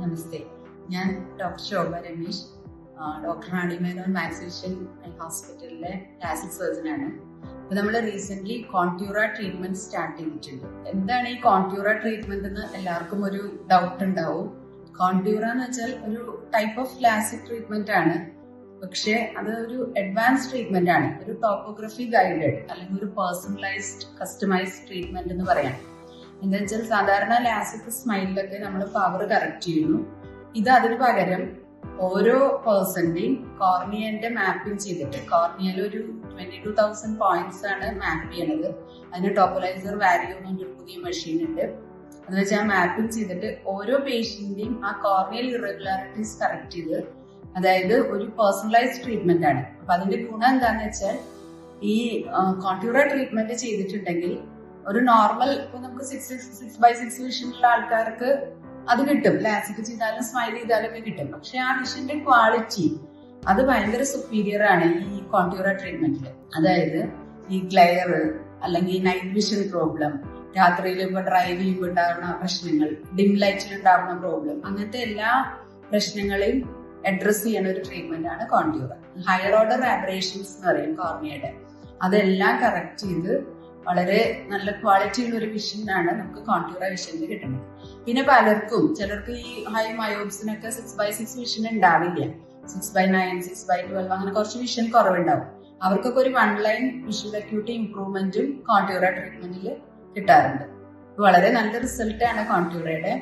നമസ്തേ. ഞാൻ doctor Shobha Ramesh doctor Rani Menon മാക്സിഷൻ ഹോസ്പിറ്റലിലെ പ്ലാസ്റ്റിക് സർജനാണ് അപ്പൊ നമ്മൾ റീസെന്റ് കോൺട്യൂറ ട്രീറ്റ്മെന്റ് സ്റ്റാർട്ട് ചെയ്തിട്ടുണ്ട്. എന്താണ് ഈ കോൺട്യൂറ ട്രീറ്റ്മെന്റ് എന്ന് എല്ലാവർക്കും ഒരു ഡൗട്ട് ഉണ്ടാവും. കോൺട്യൂറ എന്ന് വെച്ചാൽ ഒരു ടൈപ്പ് ഓഫ് ലാസിക് ട്രീറ്റ്മെന്റ് ആണ്. പക്ഷേ അത് ഒരു അഡ്വാൻസ് ട്രീറ്റ്മെന്റ് ആണ്. ഒരു ടോപ്പോഗ്രഫി ഗൈഡഡ് അല്ലെങ്കിൽ ഒരു പേഴ്സണലൈസ്ഡ് കസ്റ്റമൈസ്ഡ് ട്രീറ്റ്മെന്റ് എന്ന് പറയാം. എന്താ വെച്ചാൽ സാധാരണ ലാസിക് സ്മൈലിലൊക്കെ നമ്മൾ പവർ കറക്റ്റ് ചെയ്യുന്നു. ഇത് അതിന് പകരം ഓരോ പേഴ്സന്റെയും കോർണിയന്റെ മാപ്പിംഗ് ചെയ്തിട്ട് കോർണിയയിൽ ഒരു ട്വന്റി ടു തൗസൻഡ് പോയിന്റ്സ് ആണ് മാപ്പ് ചെയ്യണത്. അതിന് ടോപ്പലൈസർ വാല്യൂ എന്നൊരു പുതിയ മെഷീൻ ഉണ്ട്. എന്ന് വെച്ചാൽ മാപ്പിംഗ് ചെയ്തിട്ട് ഓരോ പേഷ്യന്റിന്റെയും ആ കോർണിയൽ ഇറഗുലാരിറ്റീസ് കറക്റ്റ് ചെയ്ത് അതായത് ഒരു പേഴ്സണലൈസ്ഡ് ട്രീറ്റ്മെന്റ് ആണ്. അപ്പൊ അതിന്റെ ഗുണം എന്താന്ന് വെച്ചാൽ ഈ കോൺട്യൂറ ട്രീറ്റ്മെന്റ് ചെയ്തിട്ടുണ്ടെങ്കിൽ ഒരു നോർമൽ ഇപ്പൊ നമുക്ക് സിക്സ് സിക്സ് ബൈ സിക്സ് വിഷനുള്ള ആൾക്കാർക്ക് അത് കിട്ടും. ലാസിക്ക് ചെയ്താലും സ്മൈൽ ചെയ്താലും ഒക്കെ കിട്ടും. പക്ഷെ ആ വിഷന്റെ ക്വാളിറ്റി അത് ഭയങ്കര സുപ്പീരിയർ ആണ് ഈ കോൺട്യൂറ ട്രീറ്റ്മെന്റിൽ അതായത് ഈ ഗ്ലെയർ അല്ലെങ്കിൽ നൈറ്റ് വിഷൻ പ്രോബ്ലം രാത്രിയിൽ ഇപ്പൊ ഡ്രൈവ് ചെയ്യുമ്പോൾ ഉണ്ടാകുന്ന പ്രശ്നങ്ങൾ ഡിം ലൈറ്റിൽ ഉണ്ടാകുന്ന പ്രോബ്ലം അങ്ങനത്തെ എല്ലാ പ്രശ്നങ്ങളെയും അഡ്രസ് ചെയ്യുന്ന ഒരു ട്രീറ്റ്മെന്റ് ആണ് കോൺട്യൂറ ഹയർ ഓർഡർ ആബ്രേഷൻസ് എന്ന് പറയും കോർണിയയുടെ. അതെല്ലാം കറക്റ്റ് ചെയ്ത് വളരെ നല്ല ക്വാളിറ്റി ഉള്ള ഒരു വിഷനാണ് നമുക്ക് കോൺട്യൂറ വിഷനിൽ കിട്ടുന്നത്. പിന്നെ പലർക്കും ചിലർക്ക് ഈ ഹൈ മയോബ്സിനൊക്കെ സിക്സ് ബൈ സിക്സ് വിഷൻ ഉണ്ടാവില്ല. Six by nine six by twelve അങ്ങനെ കുറച്ച് വിഷൻ കുറവുണ്ടാവും. അവർക്കൊക്കെ ഒരു വൺ ലൈൻ വിഷ്വൽ അക്യൂട്ടി ഇംപ്രൂവ്മെന്റും കോൺട്യൂറ ട്രീറ്റ്മെന്റിൽ കിട്ടാറുണ്ട്. വളരെ നല്ല റിസൾട്ടാണ് കോൺട്യൂറയുടെ